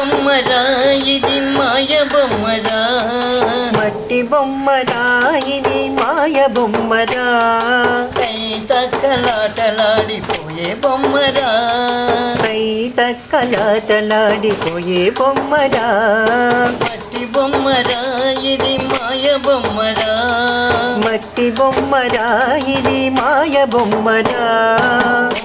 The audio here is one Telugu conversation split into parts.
బొమ్మరా ఇది మాయ బొమ్మరా. మట్టి బొమ్మరా ఇది మాయ బొమ్మరా. కై తక్కలాటలాడిపోయే బొమ్మరా. రైత కలాటలాడిపోయే బొమ్మరా. మట్టి బొమ్మరా ఇది మాయ బొమ్మరా. మట్టి బొమ్మరా ఇది మాయ బొమ్మరా.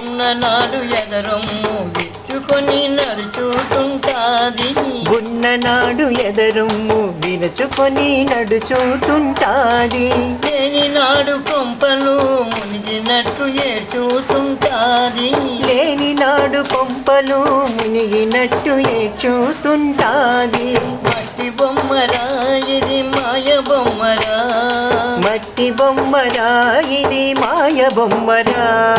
ఉన్ననాడు ఎదరొమ్ము విచ్చుకొని నడుచుతుంటాది. గున్ననాడు ఎదరుమ్ము విరుచుకొని నడుచుతుంటాది. లేని నాడు కొంపలు మునిగినట్టు ఏడ్చుతుంటాది. లేని నాడు కొంపలు మునిగినట్టు ఏడ్చుతుంటాది. మట్టి బొమ్మరా మట్టి బొమ్మరా ఇది మాయ బొమ్మరా.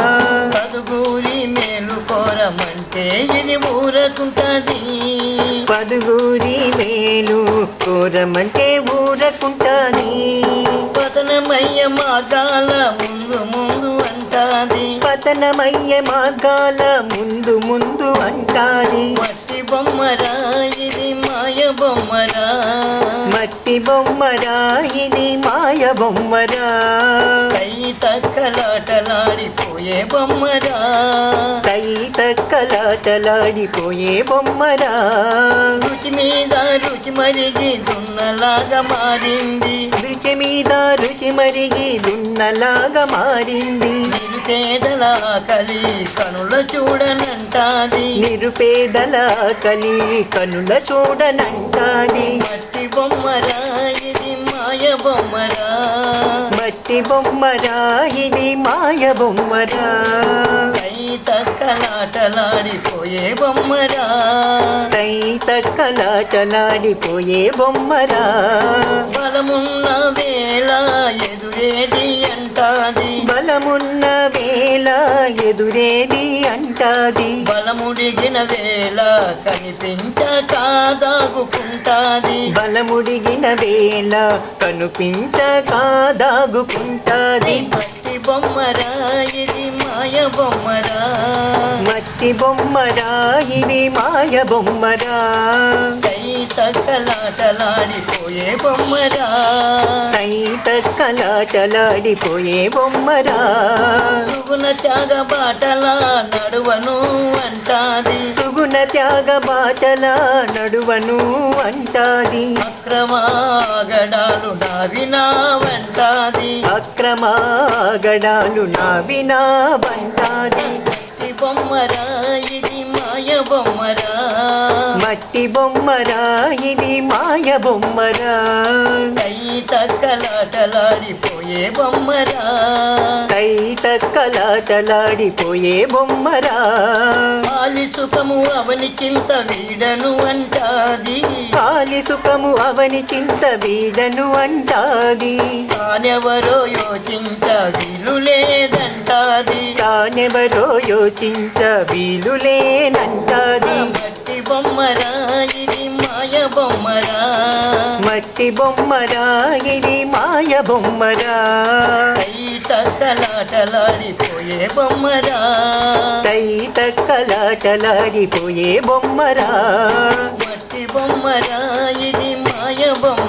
పదుగూరి మేలు కోరమంటే ఇది ఊరకుంటది. పదుగురి మేలు కోరమంటే ఊరకుంటాది. పతనమయ్య మాగాల ముందు ముందు అంటాది. పతనమయ్య మార్గాల ముందు ముందు అంటాది. మట్టి బొమ్మరా ఇది మాయ మట్టి బొమ్మరా ఇది మాయ బొమ్మరా. కై తక్కలాటలాడిపోయే బొమ్మరా. కై తక్కలాటలాడిపోయే బొమ్మరా. రుచి మీద రుచి మరిగి దున్నలాగా మారింది. రుచి మీద రుచి మరిగి దున్నలాగా మారింది. నిరుపేదల కలి కనుల చూడనంటాది. నిరుపేదల కలి కనుల చూడనంటాది. మట్టి బొమ్మరా ఇది మాయ బొమ్మరా. మట్టి బొమ్మరా ఇది మాయ బొమ్మరా. తక్కలాటలాడిపోయే బొమ్మరా. కై తక్కలాటలాడిపోయే బొమ్మరా. బలమున్న వేళ ఎదురేది అంటాది. బలమున్న వేళ ఎదురేది అంటాది. బలముడిగిన వేళ కనిపించక దాగుకుంటాది బలముడిగిన వేళ కనుపించక దాగుకుంటాది మట్టి బొమ్మరా ఇది మాయ బొమ్మరా మట్టి బొమ్మరా ఇది మాయ బొమ్మరా కై తక్కలాటలాడిపోయే బొమ్మరా. కై తక్కలాటలాడిపోయే బొమ్మరా. సుగుణ త్యాగ బాటలా నడువను అంటాది. సుగుణ త్యాగ బాటల నడువను అంటాది. అక్రమాగడాలు నావినా వెంటాది అక్రమాగడాలు నా వినా బంటాది మట్టి బొమ్మరా ఇది మాయ బొమ్మరా మట్టి బొమ్మరా ఇది మాయ బొమ్మరా. కై తక్కలాటలాడిపోయే బొమ్మరా. కై తక్కలాటలాడిపోయే బొమ్మరా. ఆలి సుఖము అవని చింత వీడను అంటాది. కాలి సుఖము అవని చింత వీడను అంటాది. తానెవరో యోచించ వీలు లేదంటాది. తానెవరో యోచించ వీలులేనంటాది మట్టి బొమ్మరా ఇది మాయ బొమ్మరా. మట్టి బొమ్మరా ఇది మాయ బొమ్మరా. కై తక్కలాటలాడిపోయే బొమ్మరా. కై తక్కలాటలాడిపోయే బొమ్మరా. మట్టి బొమ్మరా ఇది మాయ బొమ్మరా.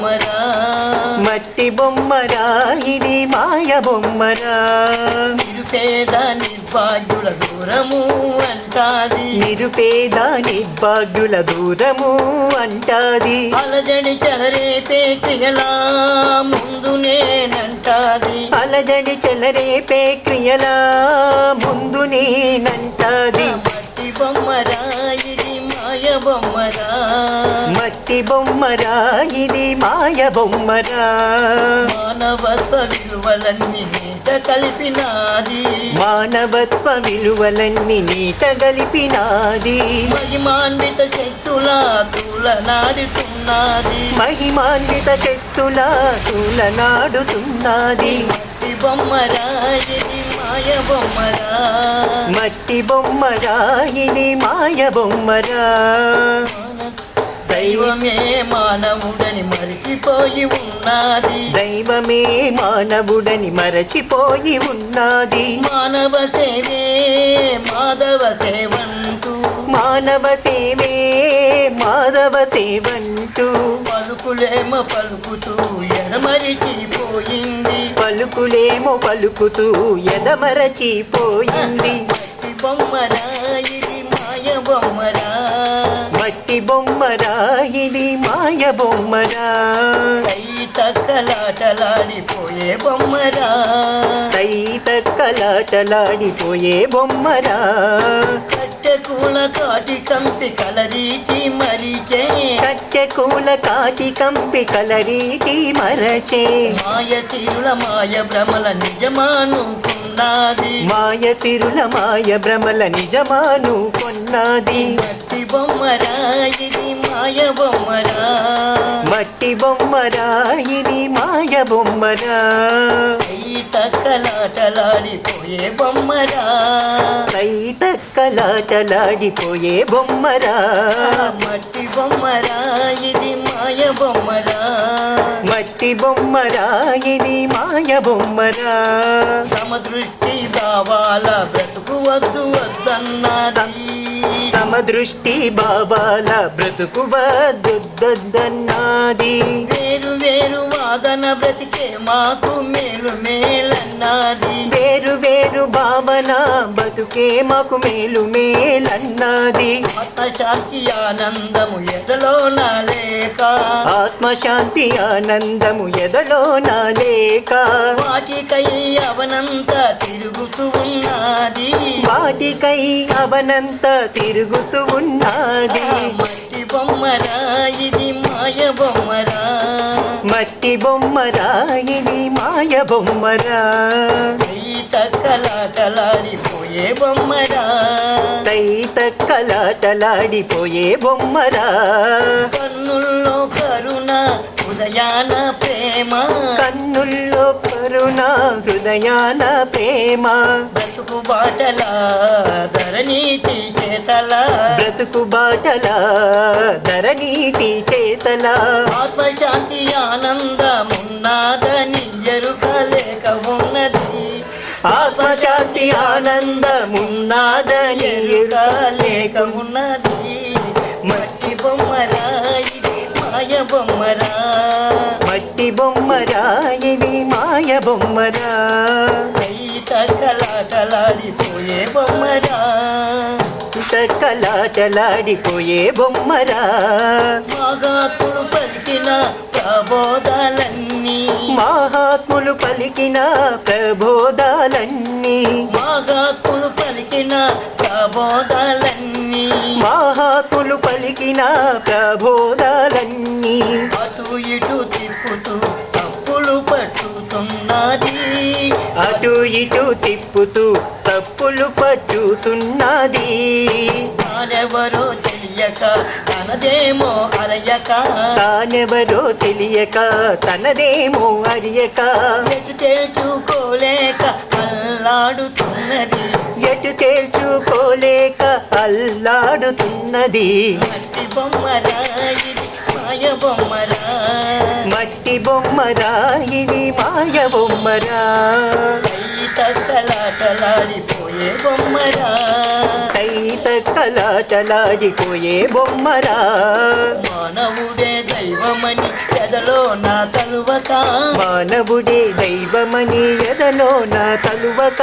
మట్టి బొమ్మరా ఇది మాయ బొమ్మరా. నిరుపేద నిర్భాగ్యుల దూరము అంటాది. నిరుపేద నిర్భాగ్యుల దూరము అంటాది. అలజడి చెలరేపే క్రియలా ముందు నేనంటాది. అలజడి చెలరేపే క్రియలా ముందు నేనంటాది. మట్టి బొమ్మరా బొమ్మరా మట్టి బొమ్మరా ఇది మాయ బొమ్మరా. మానవత్వ విలువలన్నీ నీట కలిపినాది. మానవత్వ విలువలన్నీ నీట గలిపినాది మహిమాన్విత శక్తులా తూలనాడుతున్నది మహిమాన్విత శక్తుల తులనాడుతున్నది బొమ్మరా ఇది మాయ బొమ్మరా. మట్టి బొమ్మరా ఇది మాయ బొమ్మరా. దైవమే మానవుడని మరిచిపోయి ఉన్నది. దైవమే మానవుడని మరచిపోయి ఉన్నది. మానవ సేవే మాధవ సేవంతు. మానవ సేవే మాధవ సేవంటూ పలుకులేమ పలుకుతూ ఎడమరిచిపోయింది పలుకులేమో పలుకుతూ ఎదమరచిపోయింది. మట్టి బొమ్మరా ఇది మాయ బొమ్మరా. మట్టి బొమ్మరా ఇది మాయ బొమ్మరా. కై తక్కలాటలాడిపోయే బొమ్మరా. తై తక్కలాటలాడిపోయే బొమ్మరా. కట్టె కూల కాటి కంపి కలరీచి మరిచే. కట్టె కూల కాటి కంపి కలరీటి మరచే. మాయ తీరుల మాయ భ్రమల నిజమానుకున్నది. మాయ సిరుల మాయ భ్రమల నిజమాను కొన్నది మట్టి బొమ్మరా ఇది మాయ బొమ్మరా. మట్టి బొమ్మరా ఇది మాయ బొమ్మరా. కై తక్కలాటలాడిపోయే బొమ్మరా. తై తక్కలాటలాడిపోయే బొమ్మరా. మట్టి బొమ్మరా ఇది మాయ బొమ్మరా. మట్టి బొమ్మరా ఇది మాయ బొమ్మరా. సమదృష్టి భావాల బ్రతుకు వద్దు వద్దన్నది. సమదృష్టి బాబాల బ్రతుకు వద్దొద్దన్నది వేరు వేరు వాదన బ్రతికే మాకు మేలు మేలన్నది. వేరు వేరు భావన బతుకే మాకు మేలు మేలన్నది. ఆత్మశాంతి ఆనందము ఎదలో నా లేక. ఆత్మశాంతి ఆనందము ఎదలో నా లేక వాటికై అవనంత తిరుగుతూ ఉన్నది. వాటికై అవనంత తిరుగుతూ ఉన్నది. మట్టి బొమ్మరా ఇది మాయ బొమ్మరా. మట్టి బొమ్మరా ఇది మాయ బొమ్మరా. కలాటలాడిపోయే బొమ్మరా. తై తక్కలాటలాడిపోయే బొమ్మరా. కన్నుల్లో ఉదయాన ప్రేమ. కన్నుల్లో కరుణ హృదయాన ప్రేమ. బ్రతుకు బాటల ధరణీతి చేతల. బ్రతుకు బాటల ధరణీతి చేతల. ఆత్మశాంతి ఆనందమున్నాదని ఎరుక లేక ఉన్నది. ఆత్మశాంతి ఆనందమున్నాదని ఎరుక లేక ఉన్నది. మట్టి బొమ్మరా ఇది మాయ బొమ్మరా. ఈత కలాటలాడిపోయే బొమ్మరా. కలాటలాడిపోయే బొమ్మరా. మహాత్ముడు పలికిన ప్రబోధాలన్నీ. మహాత్ములు పలికిన ప్రబోధాలన్నీ. మహాత్ముడు పలికిన ప్రబోధాలన్నీ. మహాత్ములు పలికిన ప్రబోధాలన్నీ. అటు ఇటు తిప్పుతూ పట్టుతున్నది అటు ఇటు తిప్పుతూ తప్పులు పట్టుతున్నది. తానెవరో తెలియక తనదేమో అరయక. తానెవరో తెలియక తనదేమో అరియక. తెలుసుకోలేక అల్లాడుతున్నది ఎటు తేల్చుకోలేక అల్లాడుతున్నది. మట్టి బొమ్మరా ఇది మాయ బొమ్మరా మట్టి బొమ్మరా ఇది మాయ బొమ్మరా కైత కలాటలాడిపోయే బొమ్మరా తైత కలాటలాడిపోయే బొమ్మరా మానవుడే దైవమని ఎదలో నా తలువక. మానవుడే దైవమని ఎదలో నా తలువక.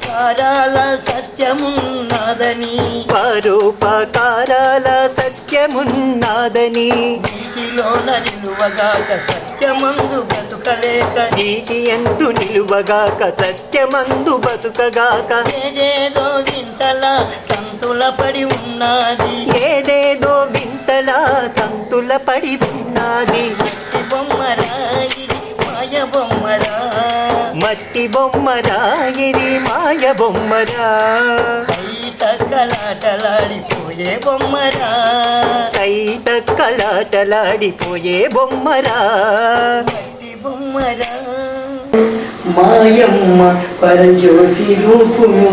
పరోపకారాల సత్యమున్నదని. పరోపకారాల సత్యమున్నాదని. నీటిలోన నిలువగాక సత్యమందు బ్రతుకలేక నీటి ఎందు నిలువగాక సత్యమందు బతుకగాక. ఏదేదో వింతల తంతుల పడి ఉన్నది. ఏదేదో వింతలా తంతుల పడి ఉన్నది. మట్టి మట్టి బొమ్మరా ఇది మాయ బొమ్మరా. కైత కలాటలాడిపోయే బొమ్మరా. కైత కలాటలాడిపోయే బొమ్మరా. మట్టి బొమ్మరా. మాయమ్మ పరజ్యోతి రూపును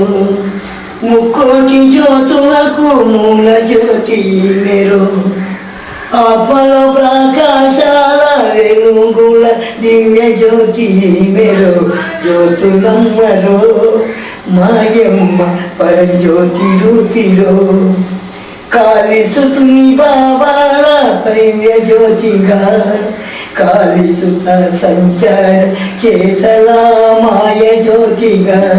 ముక్కోటి జ్యోతులకు మూల జ్యోతి మెరు. ఆత్మలో ప్రకాశాల వెలుగుల దివ్య జ్యోతి మెరో. జ్యోతులమ్మరో మాయమ్మ పరజ్యోతి రూపిరో. కాళీసుతుని బాబాల పైవ్య జ్యోతిగా. కాళీసుత సంచార చేతలా మాయ జ్యోతిగా.